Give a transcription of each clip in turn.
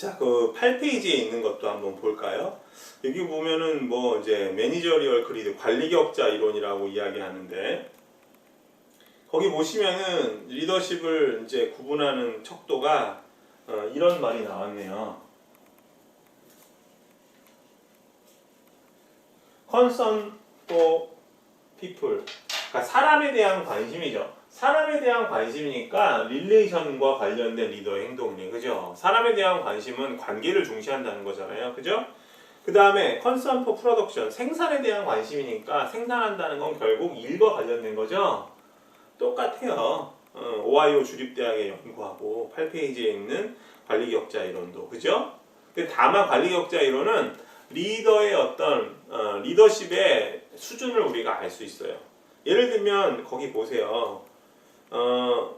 자, 그 8페이지에 있는 것도 한번 볼까요? 여기 보면은 뭐 이제 매니저리얼 그리드 관리 격자 이론이라고 이야기하는데 거기 보시면은 리더십을 이제 구분하는 척도가 어, 이런 말이 나왔네요. concern for people. 그러니까 사람에 대한 관심이죠. 사람에 대한 관심이니까 릴레이션과 관련된 리더의 행동이네. 그죠? 사람에 대한 관심은 관계를 중시한다는 거잖아요. 그죠? 그 다음에 concern for production. 생산에 대한 관심이니까 생산한다는 건 결국 일과 관련된 거죠. 똑같아요. 어, 오하이오 주립대학의 연구하고 8페이지에 있는 관리격자 이론도. 그죠? 다만 관리격자 이론은 리더의 어떤 어, 리더십의 수준을 우리가 알 수 있어요. 예를 들면 거기 보세요. 어,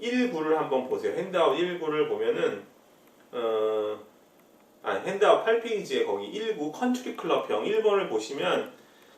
1구를 한번 보세요. 핸드아웃 1구를 보면은 어, 아, 핸드아웃 8페이지에 거기 1구 컨트리 클럽형 1번을 보시면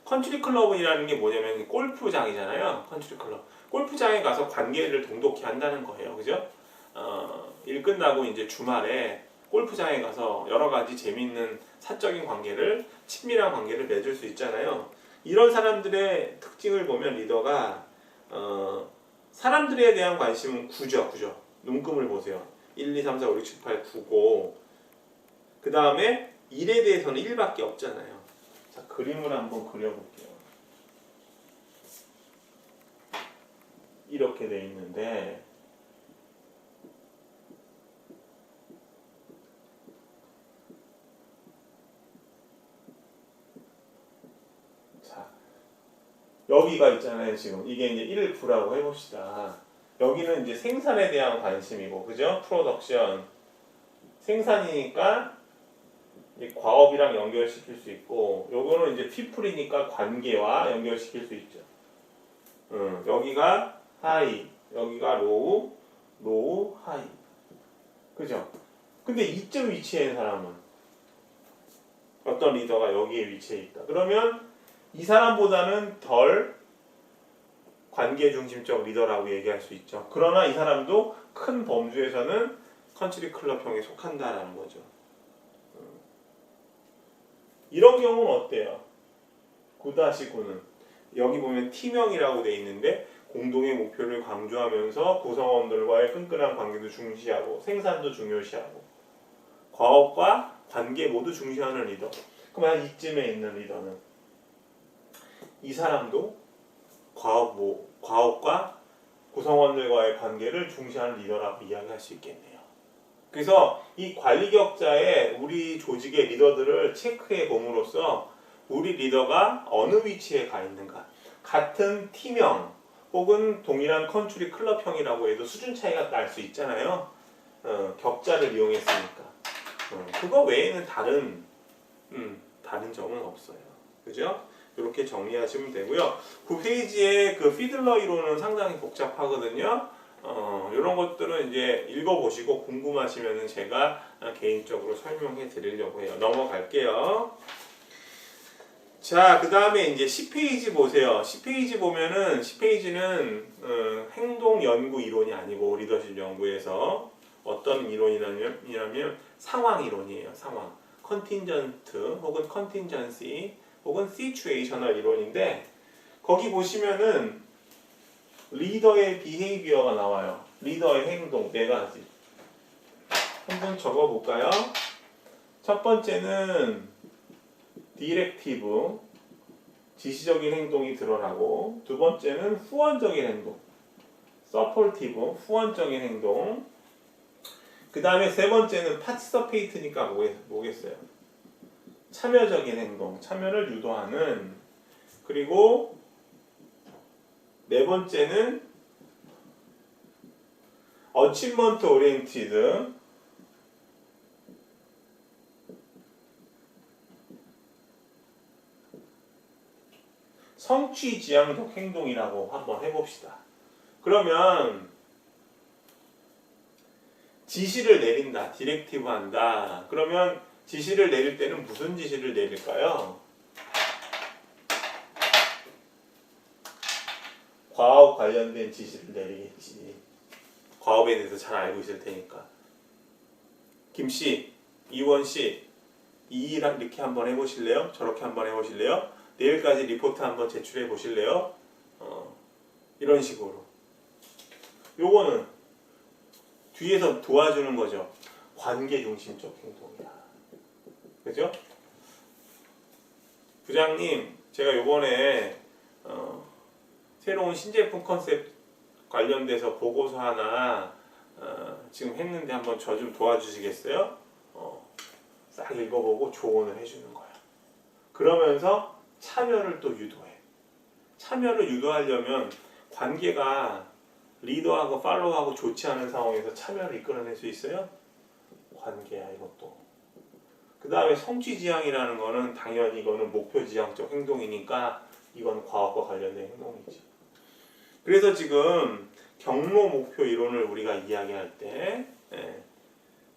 컨트리 클럽이라는 게 뭐냐면 골프장이잖아요. 컨트리 클럽. 골프장에 가서 관계를 동독히 한다는 거예요. 그죠? 어, 일 끝나고 이제 주말에 골프장에 가서 여러 가지 재미있는 사적인 관계를 친밀한 관계를 맺을 수 있잖아요. 이런 사람들의 특징을 보면 리더가 어, 사람들에 대한 관심은 9죠, 9죠. 눈금을 보세요. 1, 2, 3, 4, 5, 6, 7, 8, 9고 그 다음에 일에 대해서는 1밖에 없잖아요. 자, 그림을 한번 그려볼게요. 이렇게 돼 있는데 자, 여기가 있잖아요, 지금. 이게 이제 1, 9라고 해봅시다. 여기는 이제 생산에 대한 관심이고, 그죠? 프로덕션. 생산이니까 과업이랑 연결시킬 수 있고, 요거는 이제 피플이니까 관계와 연결시킬 수 있죠. 음, 여기가 하이, 여기가 로우, 로우, 하이. 그죠? 근데 이쯤 위치에 있는 사람은 어떤 리더가 여기에 위치해 있다. 그러면 이 사람보다는 덜 관계 중심적 리더라고 얘기할 수 있죠. 그러나 이 사람도 큰 범주에서는 컨트리 클럽형에 속한다라는 거죠. 음. 이런 경우는 어때요? 9-9는 여기 보면 팀형이라고 돼 있는데 공동의 목표를 강조하면서 구성원들과의 끈끈한 관계도 중시하고 생산도 중요시하고 과업과 관계 모두 중시하는 리더. 그럼 한 이쯤에 있는 리더는 이 사람도 과업 뭐 과업과 구성원들과의 관계를 중시하는 리더라고 이야기할 수 있겠네요. 그래서 이 관리 격자에 우리 조직의 리더들을 체크해 봄으로써 우리 리더가 어느 위치에 가 있는가. 같은 팀형 혹은 동일한 컨트리 클럽형이라고 해도 수준 차이가 날 수 있잖아요. 어, 격자를 이용했으니까. 어, 그거 외에는 다른 음, 다른 점은 없어요. 그죠? 이렇게 정리하시면 되고요. 그 페이지에 그 피들러 이론은 상당히 복잡하거든요. 어, 이런 것들은 이제 읽어보시고 궁금하시면은 제가 개인적으로 설명해 드리려고 해요. 넘어갈게요. 자, 그 다음에 이제 10페이지 보세요. 10페이지 보면은 10페이지는 어, 행동 연구 이론이 아니고 리더십 연구에서 어떤 이론이냐면 상황 이론이에요. 상황. 컨틴전트 혹은 컨틴전시 혹은 시츄에이셔널 이론인데 거기 보시면은 리더의 비헤이비어가 나와요. 리더의 행동 네 가지. 한번 적어 볼까요? 첫 번째는 디렉티브 지시적인 행동이 드러나고 두 번째는 후원적인 행동 서포티브 후원적인 행동 그 다음에 세 번째는 파티서페이트니까 뭐겠어요? 참여적인 행동 참여를 유도하는 그리고 네 번째는 어치먼트 오리엔티드 성취 지향적 행동이라고 한번 해봅시다. 그러면 지시를 내린다, 디렉티브 한다. 그러면 지시를 내릴 때는 무슨 지시를 내릴까요? 과업 관련된 지시를 내리겠지. 과업에 대해서 잘 알고 있을 테니까. 김씨, 이원 씨 이랑 이렇게 한번 해보실래요? 저렇게 한번 해보실래요? 내일까지 리포트 한번 제출해 보실래요? 어, 이런 식으로. 요거는 뒤에서 도와주는 거죠. 관계 중심적 행동이야. 그죠? 부장님, 제가 요번에 어, 새로운 신제품 컨셉 관련돼서 보고서 하나 어, 지금 했는데 한번 저 좀 도와주시겠어요? 어, 싹 읽어보고 조언을 해주는 거야. 그러면서 참여를 또 유도해. 참여를 유도하려면 관계가 리더하고 팔로우하고 좋지 않은 상황에서 참여를 이끌어낼 수 있어요? 관계야 이것도. 그 다음에 성취지향이라는 거는 당연히 이거는 목표지향적 행동이니까 이건 과학과 관련된 행동이지. 그래서 지금 경로 목표 이론을 우리가 이야기할 때 예,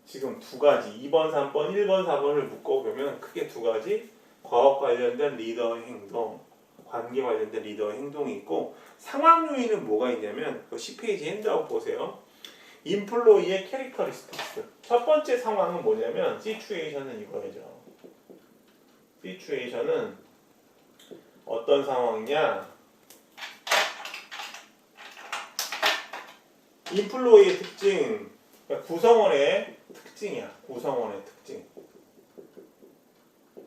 지금 두 가지 2번, 3번, 1번, 4번을 묶어보면 크게 두 가지 과학 관련된 리더의 행동, 관계 관련된 리더의 행동이 있고 상황 요인은 뭐가 있냐면 그 10페이지 핸드아웃 보세요. 인플로이의 캐릭터리스틱스. 첫 번째 상황은 뭐냐면 시츄에이션은 이거죠. 시츄에이션은 어떤 상황이냐? 인플로이의 특징, 그러니까 구성원의 특징이야. 구성원의 특징.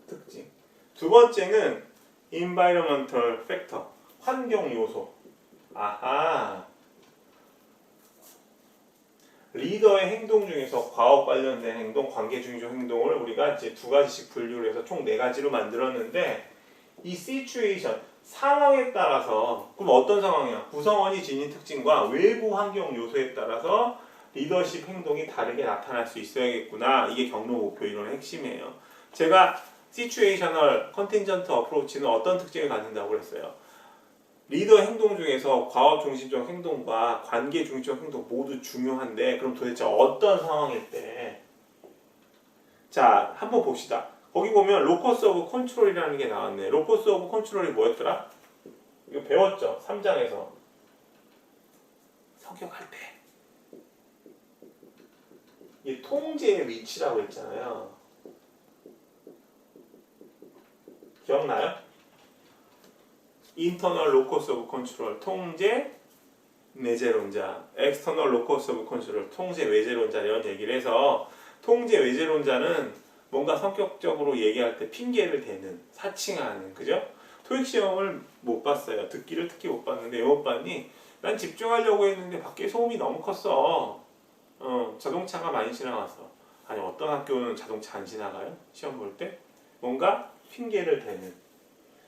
특징. 두 번째는 environmental factor, 환경 요소. 아하. 리더의 행동 중에서 과업 관련된 행동, 관계 중적 행동을 우리가 이제 두 가지씩 분류를 해서 총 네 가지로 만들었는데 이 situation 상황에 따라서 그럼 어떤 상황이야? 구성원이 지닌 특징과 외부 환경 요소에 따라서 리더십 행동이 다르게 나타날 수 있어야겠구나. 이게 경로 목표 이론의 핵심이에요. 제가 시츄에이셔널 컨틴전트 어프로치는 어떤 특징을 갖는다고 그랬어요? 리더 행동 중에서 과업 중심적 행동과 관계 중심적 행동 모두 중요한데 그럼 도대체 어떤 상황일 때? 자, 한번 봅시다. 거기 보면 로커스 오브 컨트롤이라는 게 나왔네. 로커스 오브 컨트롤이 뭐였더라? 이거 배웠죠? 3장에서. 성격할 때. 이 통제의 위치라고 했잖아요. 기억나요? 인터널 로커스 오브 컨트롤 통제 내재론자 엑스터널 로커스 오브 컨트롤 통제 외재론자 이런 얘기를 해서 통제 외재론자는 뭔가 성격적으로 얘기할 때 핑계를 대는 사칭하는 그죠? 토익 시험을 못 봤어요. 듣기를 특히 못 봤는데 왜못 봤니? 난 집중하려고 했는데 밖에 소음이 너무 컸어. 어, 자동차가 많이 지나갔어. 아니 어떤 학교는 자동차 안 지나가요? 시험 볼 때? 뭔가 핑계를 대는.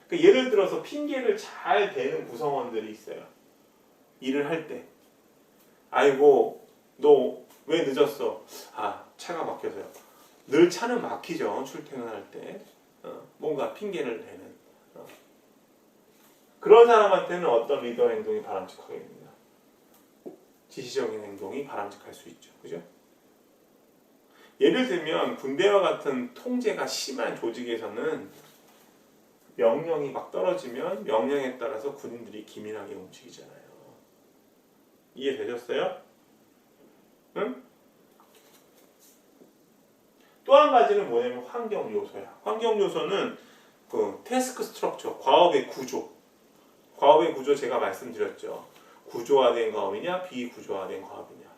그 예를 들어서 핑계를 잘 대는 구성원들이 있어요. 일을 할 때. 아이고 너 왜 늦었어? 아 차가 막혀서요. 늘 차는 막히죠 출퇴근할 때. 어, 뭔가 핑계를 대는. 어. 그런 사람한테는 어떤 리더 행동이 바람직하게 됩니다. 지시적인 행동이 바람직할 수 있죠. 그죠? 예를 들면 군대와 같은 통제가 심한 조직에서는 명령이 막 떨어지면 명령에 따라서 군인들이 기민하게 움직이잖아요. 이해되셨어요? 응? 또 한 가지는 뭐냐면 환경 요소야. 환경 요소는 그 태스크 스트럭처, 과업의 구조. 과업의 구조 제가 말씀드렸죠. 구조화된 과업이냐, 비구조화된 과업이냐.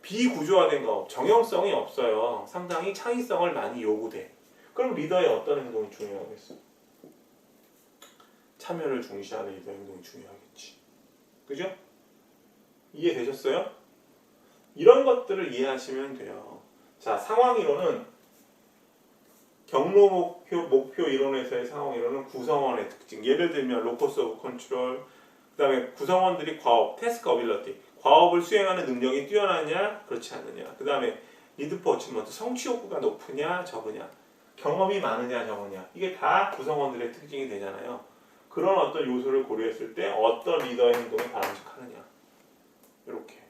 비구조화된 과업, 정형성이 없어요. 상당히 창의성을 많이 요구돼. 그럼 리더의 어떤 행동이 중요하겠어? 참여를 중시하는 리더 행동이 중요하겠지. 그죠? 이해되셨어요? 이런 것들을 이해하시면 돼요. 자, 상황 이론은 경로 목표, 목표 이론에서의 상황 이론은 구성원의 특징. 예를 들면 로커스 오브 컨트롤, 그 다음에 구성원들이 과업, 태스크 어빌러티, 과업을 수행하는 능력이 뛰어나냐, 그렇지 않느냐. 그 다음에 리드 포치먼트, 성취 욕구가 높으냐, 적으냐. 경험이 많으냐, 적으냐. 이게 다 구성원들의 특징이 되잖아요. 그런 어떤 요소를 고려했을 때 어떤 리더의 행동이 바람직하느냐. 이렇게.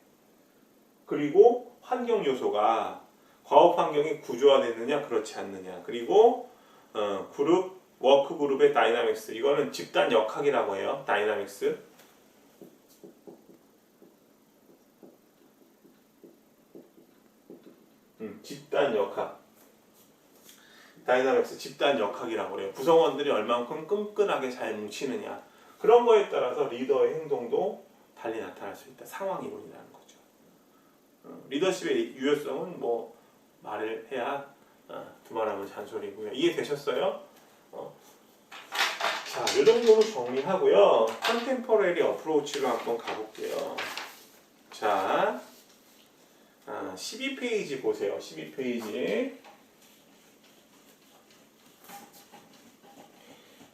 그리고 환경 요소가 과업 환경이 구조화됐느냐 그렇지 않느냐. 그리고 어, 그룹 워크 그룹의 다이나믹스 이거는 집단 역학이라고 해요. 다이나믹스. 음, 집단 역학. 다이나믹스 집단 역학이라고 그래요. 구성원들이 얼만큼 끈끈하게 잘 뭉치느냐 그런 거에 따라서 리더의 행동도 달리 나타날 수 있다. 상황 이론이라는 거죠. 어, 리더십의 유효성은 뭐 말을 해야 어, 두말하면 잔소리고요. 이해되셨어요? 어. 자, 이 정도로 정리하고요. 컨템퍼레리 어프로치로 한번 가볼게요. 자, 아, 12페이지 보세요. 12페이지.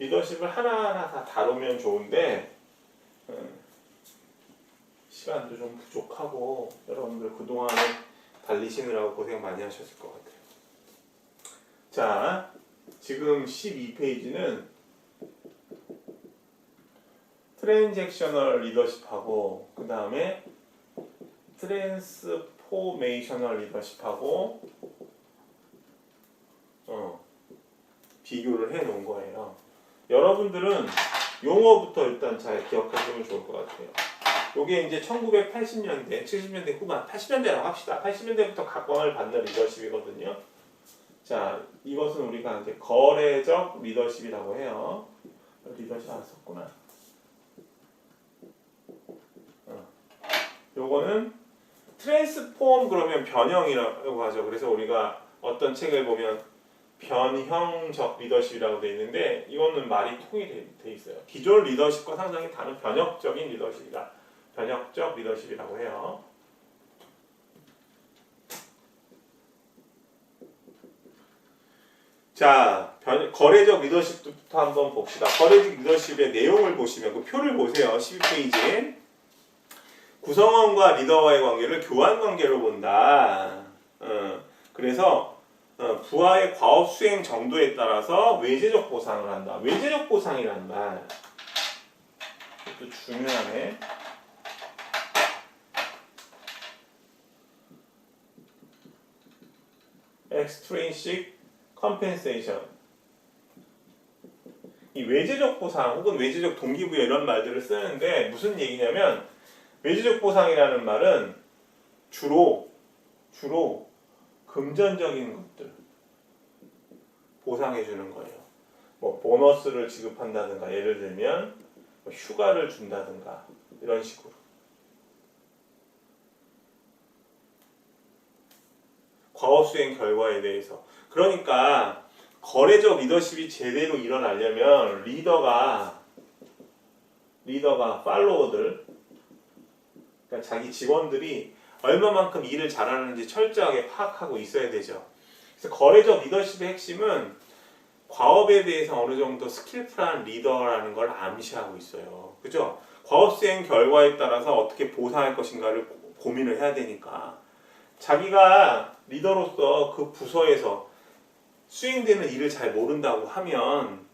리더십을 하나하나 다 다루면 좋은데 음, 시간도 좀 부족하고 여러분들 그동안에 달리시느라고 고생 많이 하셨을 것 같아요. 자, 지금 12페이지는 트랜잭셔널 리더십하고 그 다음에 트랜스포메이셔널 리더십하고 어, 비교를 해 놓은 거예요. 여러분들은 용어부터 일단 잘 기억하시면 좋을 것 같아요. 요게 이제 1980년대, 70년대 후반, 80년대라고 합시다. 80년대부터 각광을 받는 리더십이거든요. 자, 이것은 우리가 이제 거래적 리더십이라고 해요. 리더십 안 썼구나. 어. 요거는 트랜스폼 그러면 변형이라고 하죠. 그래서 우리가 어떤 책을 보면 변형적 리더십이라고 돼 있는데 이거는 말이 통일돼 돼 있어요. 기존 리더십과 상당히 다른 변혁적인 리더십이다. 변혁적 리더십이라고 해요. 자, 변- 거래적 리더십부터 한번 봅시다. 거래적 리더십의 내용을 보시면 그 표를 보세요. 12페이지에 구성원과 리더와의 관계를 교환 관계로 본다. 어, 그래서 어, 부하의 과업 수행 정도에 따라서 외제적 보상을 한다. 외제적 보상이란 말. 이것도 중요하네. extrinsic compensation. 이 외제적 보상 혹은 외제적 동기부여 이런 말들을 쓰는데 무슨 얘기냐면 외제적 보상이라는 말은 주로 주로 금전적인 것들 보상해 주는 거예요. 뭐 보너스를 지급한다든가 예를 들면 뭐 휴가를 준다든가 이런 식으로 과업 수행 결과에 대해서 그러니까 거래적 리더십이 제대로 일어나려면 리더가 리더가 팔로워들 그러니까 자기 직원들이 얼마만큼 일을 잘하는지 철저하게 파악하고 있어야 되죠. 그래서 거래적 리더십의 핵심은 과업에 대해서 어느 정도 스킬풀한 리더라는 걸 암시하고 있어요. 그죠? 과업 수행 결과에 따라서 어떻게 보상할 것인가를 고- 고민을 해야 되니까 자기가 리더로서 그 부서에서 수행되는 일을 잘 모른다고 하면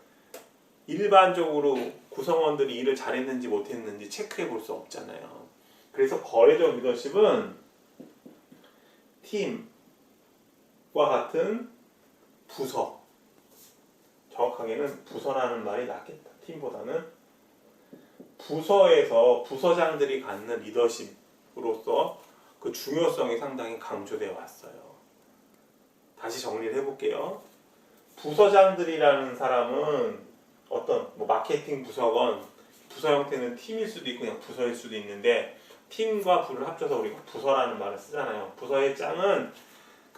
일반적으로 구성원들이 일을 잘했는지 못했는지 체크해 볼 수 없잖아요. 그래서 거래적 리더십은 팀 과 같은 부서 정확하게는 부서라는 말이 낫겠다. 팀보다는 부서에서 부서장들이 갖는 리더십으로서 그 중요성이 상당히 강조되어 왔어요. 다시 정리를 해볼게요. 부서장들이라는 사람은 어떤 뭐 마케팅 부서건 부서 형태는 팀일 수도 있고 그냥 부서일 수도 있는데 팀과 부를 합쳐서 우리가 부서라는 말을 쓰잖아요. 부서의 짱은 그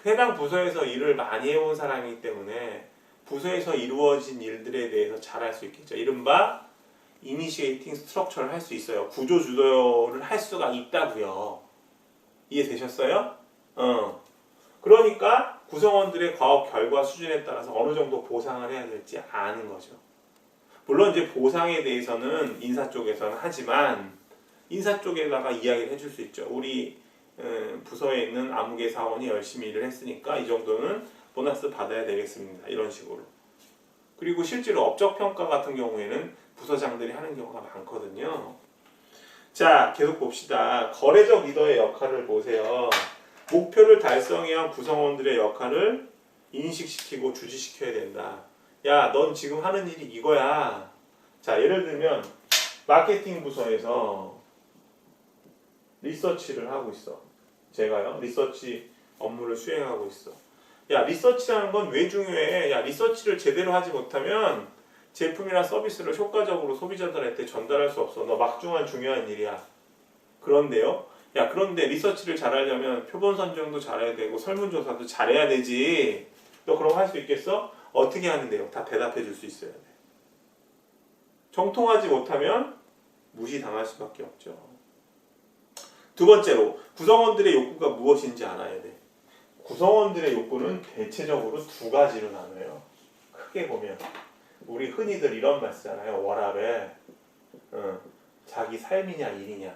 해당 부서에서 일을 많이 해온 사람이기 때문에 부서에서 이루어진 일들에 대해서 잘할수 있겠죠. 이른바 이니시에이팅 스트럭처를 할 수 있어요. 구조 주도를 할 수가 있다고요. 이해되셨어요? 어. 그러니까 구성원들의 과업 결과 수준에 따라서 어느 정도 보상을 해야 될지 아는 거죠. 물론 이제 보상에 대해서는 인사 쪽에서는 하지만 인사 쪽에다가 이야기를 해줄 수 있죠. 우리 음, 부서에 있는 아무개 사원이 열심히 일을 했으니까 이 정도는 보너스 받아야 되겠습니다. 이런 식으로. 그리고 실제로 업적 평가 같은 경우에는 부서장들이 하는 경우가 많거든요. 자, 계속 봅시다. 거래적 리더의 역할을 보세요. 목표를 달성해야 한 구성원들의 역할을 인식시키고 주지시켜야 된다. 야, 넌 지금 하는 일이 이거야. 자, 예를 들면 마케팅 부서에서 리서치를 하고 있어. 제가요, 리서치 업무를 수행하고 있어. 야 리서치라는 건 왜 중요해? 야 리서치를 제대로 하지 못하면 제품이나 서비스를 효과적으로 소비자들한테 전달할 수 없어. 너 막중한 중요한 일이야. 그런데요. 야 그런데 리서치를 잘하려면 표본 선정도 잘해야 되고 설문조사도 잘해야 되지. 너 그럼 할 수 있겠어? 어떻게 하는데요? 다 대답해 줄 수 있어야 돼. 정통하지 못하면 무시당할 수밖에 없죠. 두 번째로 구성원들의 욕구가 무엇인지 알아야 돼. 구성원들의 욕구는 대체적으로 두 가지로 나눠요. 크게 보면 우리 흔히들 이런 말 쓰잖아요. 워라벨 어, 자기 삶이냐 일이냐.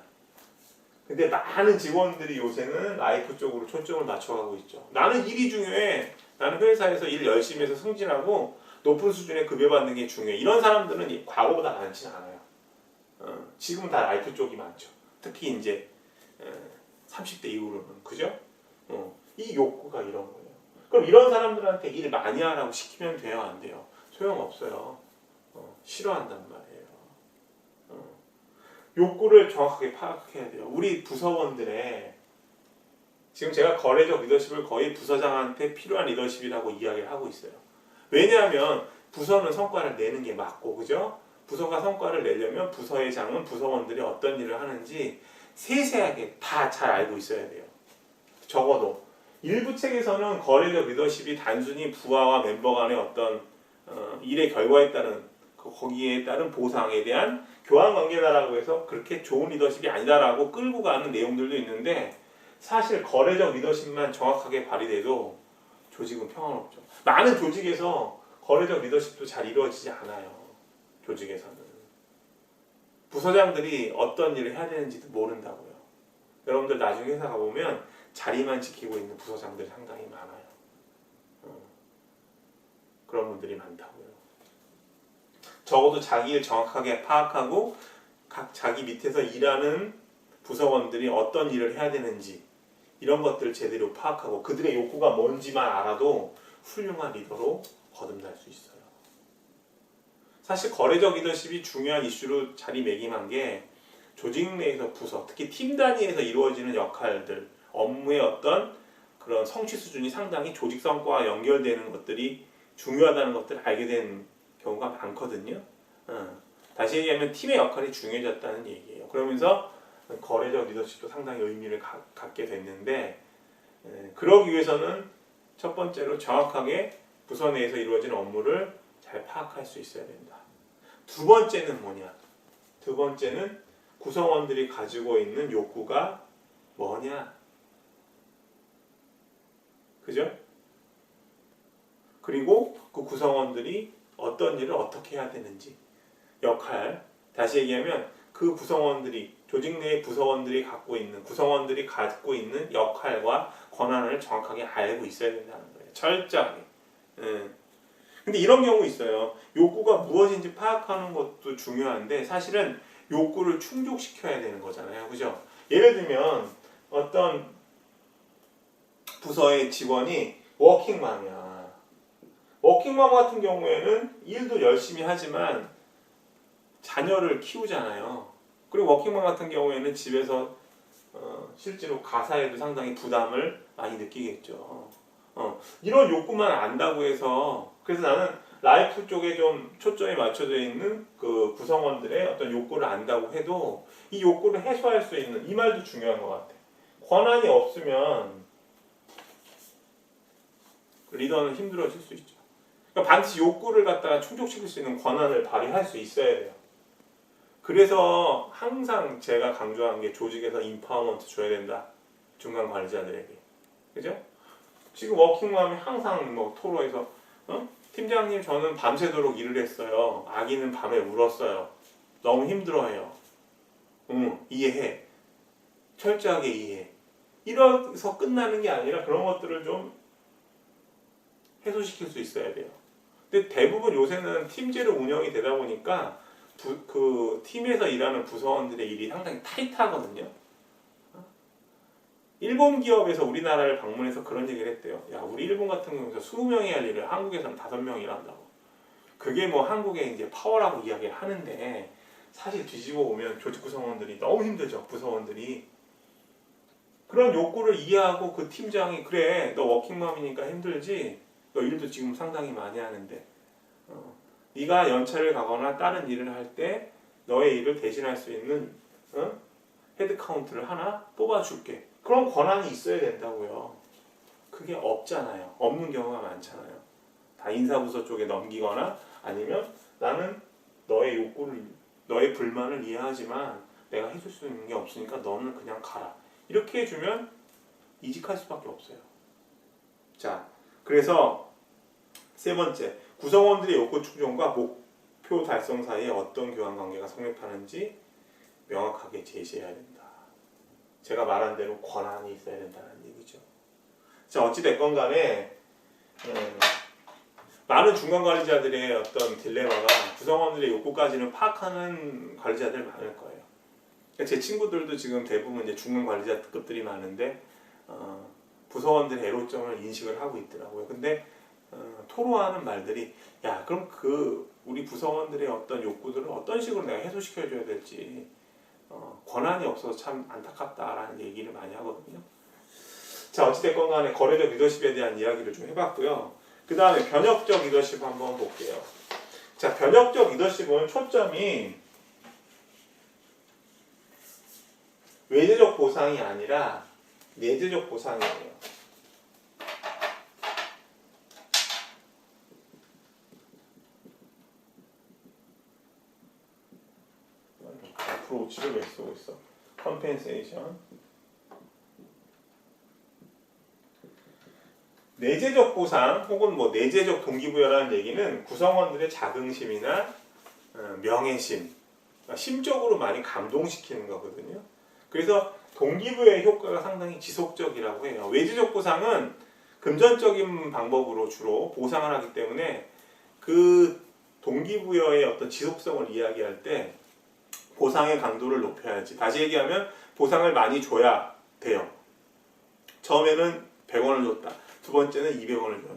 근데 많은 직원들이 요새는 라이프 쪽으로 초점을 맞춰가고 있죠. 나는 일이 중요해. 나는 회사에서 일 열심히 해서 승진하고 높은 수준의 급여 받는 게 중요해. 이런 사람들은 이- 과거보다 많지는 않아요. 어, 지금은 다 라이프 쪽이 많죠. 특히 이제 에, 30대 이후로는 그죠? 어, 이 욕구가 이런 거예요. 그럼 이런 사람들한테 일 많이 하라고 시키면 돼요, 안 돼요? 소용 없어요. 어, 싫어한단 말이에요. 어, 욕구를 정확하게 파악해야 돼요. 우리 부서원들의 지금 제가 거래적 리더십을 거의 부서장한테 필요한 리더십이라고 이야기를 하고 있어요. 왜냐하면 부서는 성과를 내는 게 맞고 그죠? 부서가 성과를 내려면 부서의 장은 부서원들이 어떤 일을 하는지 세세하게 다 잘 알고 있어야 돼요. 적어도 일부 책에서는 거래적 리더십이 단순히 부하와 멤버 간의 어떤 어, 일의 결과에 따른 그 거기에 따른 보상에 대한 교환 관계다라고 해서 그렇게 좋은 리더십이 아니다라고 끌고 가는 내용들도 있는데 사실 거래적 리더십만 정확하게 발휘돼도 조직은 평화롭죠. 많은 조직에서 거래적 리더십도 잘 이루어지지 않아요. 조직에서는 부서장들이 어떤 일을 해야 되는지도 모른다고요. 여러분들 나중에 회사 가보면 자리만 지키고 있는 부서장들이 상당히 많아요. 어, 그런 분들이 많다고요. 적어도 자기 일 정확하게 파악하고 각 자기 밑에서 일하는 부서원들이 어떤 일을 해야 되는지 이런 것들을 제대로 파악하고 그들의 욕구가 뭔지만 알아도 훌륭한 리더로 거듭날 수 있어요. 사실 거래적 리더십이 중요한 이슈로 자리매김한 게 조직 내에서 부서, 특히 팀 단위에서 이루어지는 역할들, 업무의 어떤 그런 성취 수준이 상당히 조직 성과와 연결되는 것들이 중요하다는 것들을 알게 된 경우가 많거든요. 어. 다시 얘기하면 팀의 역할이 중요해졌다는 얘기예요. 그러면서 거래적 리더십도 상당히 의미를 가- 갖게 됐는데 에, 그러기 위해서는 첫 번째로 정확하게 부서 내에서 이루어지는 업무를 잘 파악할 수 있어야 된다. 두 번째는 뭐냐? 두 번째는 구성원들이 가지고 있는 욕구가 뭐냐? 그죠? 그리고 그 구성원들이 어떤 일을 어떻게 해야 되는지 역할 다시 얘기하면 그 구성원들이 조직 내의 부서원들이 갖고 있는 구성원들이 갖고 있는 역할과 권한을 정확하게 알고 있어야 된다는 거예요. 철저하게. 예. 근데 이런 경우 있어요. 욕구가 무엇인지 파악하는 것도 중요한데 사실은 욕구를 충족시켜야 되는 거잖아요. 그죠? 예를 들면 어떤 부서의 직원이 워킹맘이야. 워킹맘 같은 경우에는 일도 열심히 하지만 자녀를 키우잖아요. 그리고 워킹맘 같은 경우에는 집에서 어, 실제로 가사에도 상당히 부담을 많이 느끼겠죠. 어, 이런 욕구만 안다고 해서 그래서 나는 라이프 쪽에 좀 초점이 맞춰져 있는 그 구성원들의 어떤 욕구를 안다고 해도 이 욕구를 해소할 수 있는 이 말도 중요한 것 같아. 권한이 없으면 리더는 힘들어질 수 있죠. 그러니까 반드시 욕구를 갖다가 충족시킬 수 있는 권한을 발휘할 수 있어야 돼요. 그래서 항상 제가 강조한 게 조직에서 인파워먼트 줘야 된다. 중간 관리자들에게. 그죠? 지금 워킹맘이 항상 뭐 토로에서 어? 팀장님 저는 밤새도록 일을 했어요. 아기는 밤에 울었어요. 너무 힘들어해요. 응, 이해해. 철저하게 이해해. 이래서 끝나는 게 아니라 그런 것들을 좀 해소시킬 수 있어야 돼요. 근데 대부분 요새는 팀제로 운영이 되다 보니까 부, 그 팀에서 일하는 부서원들의 일이 상당히 타이트하거든요. 일본 기업에서 우리나라를 방문해서 그런 얘기를 했대요. 야, 우리 일본 같은 경우에서 20명이 할 일을 한국에서는 5명이 한다고. 그게 뭐 한국의 이제 파워라고 이야기를 하는데 사실 뒤집어 보면 조직 구성원들이 너무 힘들죠. 부서원들이. 그런 욕구를 이해하고 그 팀장이 그래 너 워킹맘이니까 힘들지 너 일도 지금 상당히 많이 하는데 어, 네가 연차를 가거나 다른 일을 할 때 너의 일을 대신할 수 있는 어? 헤드 카운트를 하나 뽑아줄게 그런 권한이 있어야 된다고요 그게 없잖아요 없는 경우가 많잖아요 다 인사부서 쪽에 넘기거나 아니면 나는 너의 욕구를 너의 불만을 이해하지만 내가 해줄 수 있는 게 없으니까 너는 그냥 가라 이렇게 해주면 이직할 수밖에 없어요. 자, 그래서 세 번째 구성원들의 욕구 충족과 목표 달성 사이에 어떤 교환 관계가 성립하는지 명확하게 제시해야 된다. 제가 말한 대로 권한이 있어야 된다는 얘기죠. 자, 어찌 됐건 간에 음, 많은 중간 관리자들의 어떤 딜레마가 구성원들의 욕구까지는 파악하는 관리자들 많을 거예요. 제 친구들도 지금 대부분 이제 중간 관리자급들이 많은데 어, 부서원들의 애로점을 인식을 하고 있더라고요. 근데 어, 토로하는 말들이 야 그럼 그 우리 부서원들의 어떤 욕구들을 어떤 식으로 내가 해소시켜 줘야 될지 어, 권한이 없어서 참 안타깝다라는 얘기를 많이 하거든요. 자 어찌됐건 간에 거래적 리더십에 대한 이야기를 좀 해봤고요. 그 다음에 변혁적 리더십 한번 볼게요. 자 변혁적 리더십은 초점이 외재적 보상이 아니라 내재적 보상이에요. 앞으로치를 왜 쓰고 있어? 컴펜세이션. 내재적 보상 혹은 뭐 내재적 동기부여라는 얘기는 구성원들의 자긍심이나 어, 명예심, 그러니까 심적으로 많이 감동시키는 거거든요. 그래서 동기부여의 효과가 상당히 지속적이라고 해요. 외지적 보상은 금전적인 방법으로 주로 보상을 하기 때문에 그 동기부여의 어떤 지속성을 이야기할 때 보상의 강도를 높여야지. 다시 얘기하면 보상을 많이 줘야 돼요. 처음에는 100원을 줬다. 두 번째는 200원을 줘,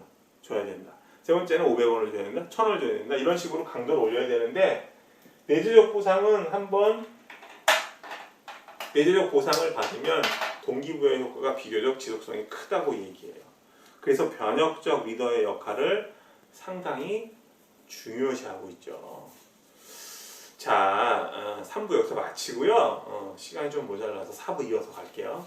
줘야 된다. 세 번째는 500원을 줘야 된다. 1000원을 줘야 된다. 이런 식으로 강도를 올려야 되는데 내재적 보상은 한번 내재적 보상을 받으면 동기부여 효과가 비교적 지속성이 크다고 얘기해요. 그래서 변혁적 리더의 역할을 상당히 중요시하고 있죠. 자, 어, 3부 여기서 마치고요. 어, 시간이 좀 모자라서 4부 이어서 갈게요.